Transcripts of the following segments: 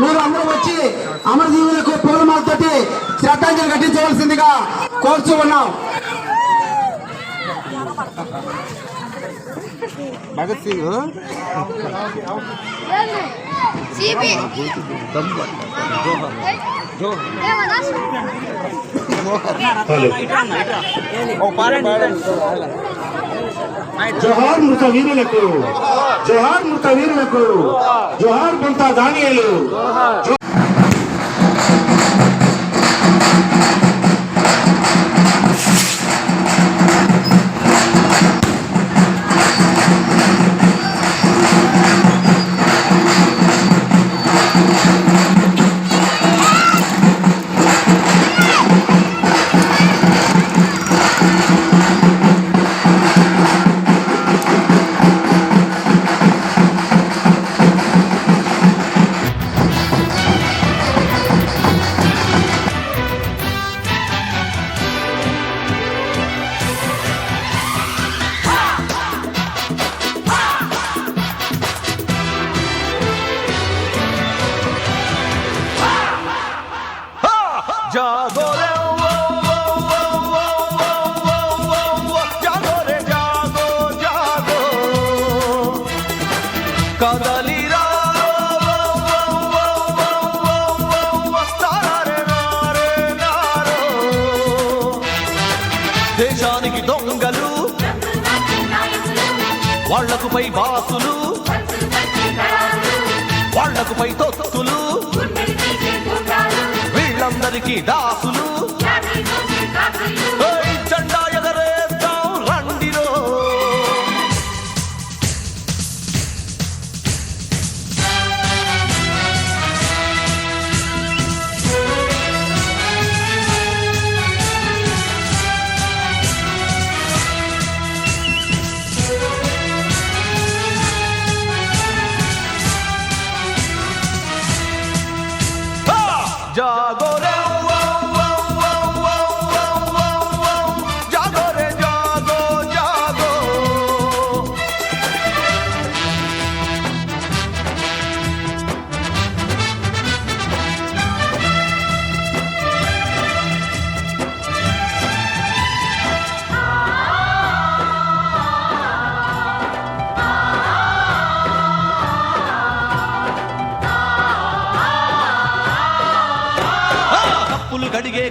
మీరు అందరూ వచ్చి అమరజీవులకు పూలమాలతోటి శ్రద్ధాంజలి ఘటించవలసిందిగా కోరుచూ ఉన్నాం. భగత్ సింగ్ సిపి जोहार मुर्तवीर लेको जोहार मुर्तवीर लेको जोहार बनता दानी लेको जोहार వాళ్ళకు పై బాసులు. వాళ్ళకు పై తొత్తులు. వీళ్ళందరికీ దాసులు.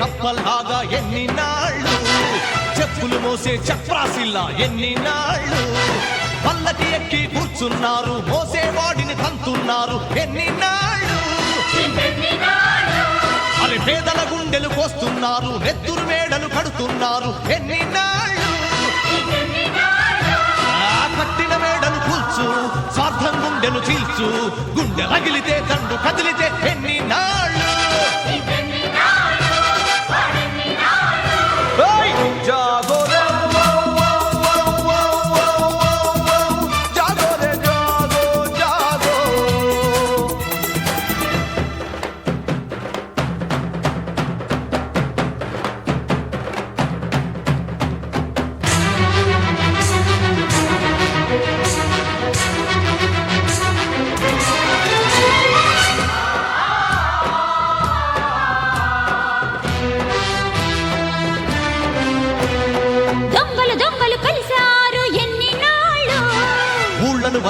కప్పలాగా ఎన్ని నాళ్ళు చెప్పులు మోసే చక్రాసిల్లా ఎన్ని నాళ్ళు పల్లకి ఎక్కి కూర్చున్నారు మోసేవాడిని తంతున్నారు ఎన్ని నాళ్ళు అరే పేదల గుండెలు కోస్తున్నారు నెత్తురు మేడలు కడుతున్నారు ఎన్ని నాళ్ళు ఆ కట్టిన మేడలు కూల్చు స్వార్థం గుండెను చీల్చు గుండె రగిలితే దండు కదిలితే ఎన్ని నాళ్ళు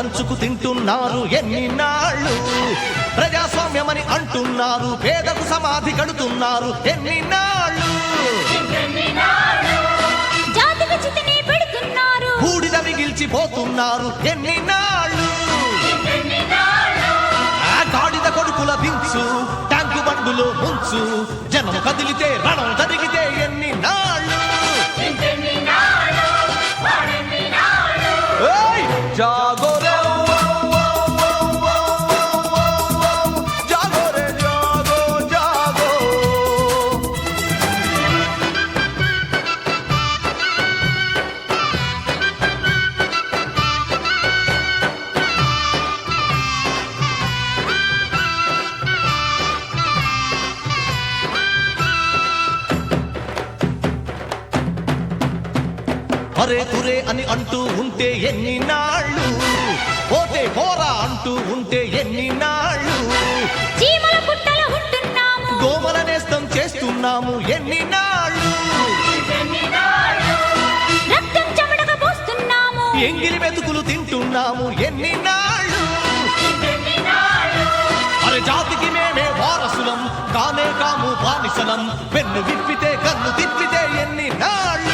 వంచుకు తింటున్నారు ఎన్ని నాళ్ళు ప్రజాస్వామ్యమని అంటున్నారు పేదకు సమాధి కడుతున్నారు ఎన్ని నాళ్ళు జాతికి చితనే పెడుతున్నారు. బూడిద మిగిల్చిపోతున్నారు ఎన్ని నాళ్ళు ఆ గాడిద కొడుకుల దించు ట్యాంకు బండులో ఉంచు జనం కదిలితే రణం జరిగితే ఎన్ని నాళ్ళు అరే తురే అని అంటూ ఉంటే ఎన్ని నాళ్ళు? పోతే పోరా అంటూ ఉంటే ఎన్ని నాళ్ళు? గోమల నేస్తం చేస్తున్నాము ఎన్ని నాళ్ళు? ఎంగిలి మెతుకులు తింటున్నాము ఎన్ని నాళ్ళు? అరే జాతికి మేమే వారసులం కానే కాము బానిసలం. పెన్ను విప్పితే కన్ను తిప్పితే ఎన్ని నాళ్ళు?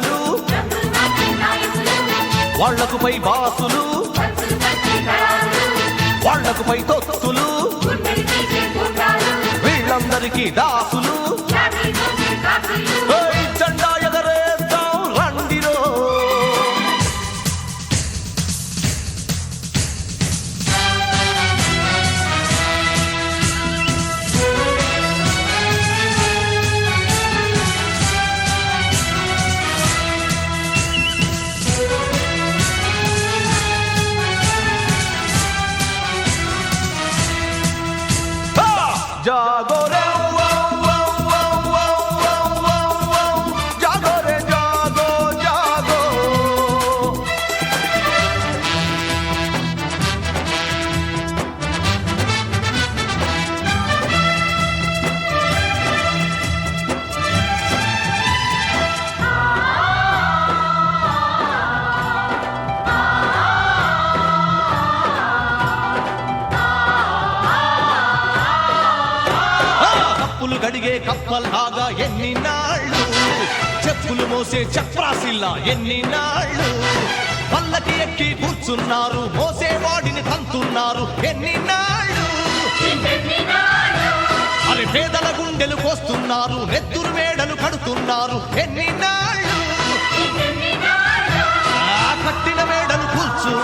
పిల్లలు వాళ్ళకు పై బాసులు వాళ్ళకు పై తొత్తులు వీళ్ళందరికీ దాసులు. ఎన్ని నాళ్ళు చెప్పులు మోసే చక్రాసిల్లా ఎన్ని నాళ్ళు పల్లకి ఎక్కి కూర్చున్నారు మోసేవాడిని తంతున్నారు ఎన్ని నాళ్ళు అరే పేదల గుండెలు కోస్తున్నారు నెత్తురు మేడలు కడుతున్నారు. ఎన్ని నాళ్ళు ఆ, కట్టిన మేడలు కూర్చు.